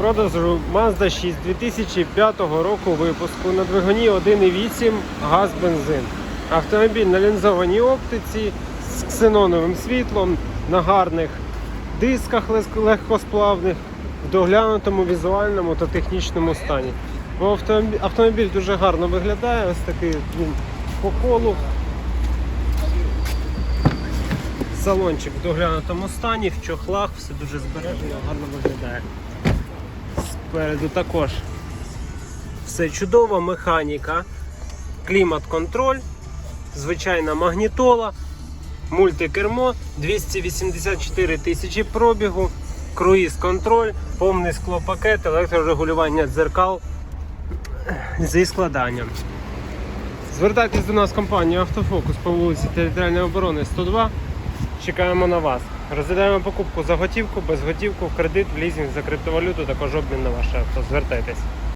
продажу Mazda 6 2005 року випуску на двигуні 1.8 газ бензин. Автомобіль на лінзованій оптиці з ксеноновим світлом, на гарних дисках легкосплавних, в доглянутому візуальному та технічному стані. Бо автомобіль, дуже гарно виглядає, ось такий він по колу. Салончик в доглянутому стані, в чохлах, все дуже збережено, гарно виглядає. Спереду також все чудово, механіка, клімат-контроль, звичайна магнітола, мультикермо, 284 тисячі пробігу, круїз-контроль, повний склопакет, електрорегулювання дзеркал зі складанням. Звертайтесь до нас в компанію Автофокус по вулиці Територіальної оборони 102. Чекаємо на вас. Розглядаємо покупку за готівку, без готівку, в кредит, в лізинг за криптовалюту, також обмін на ваше авто. Звертайтесь.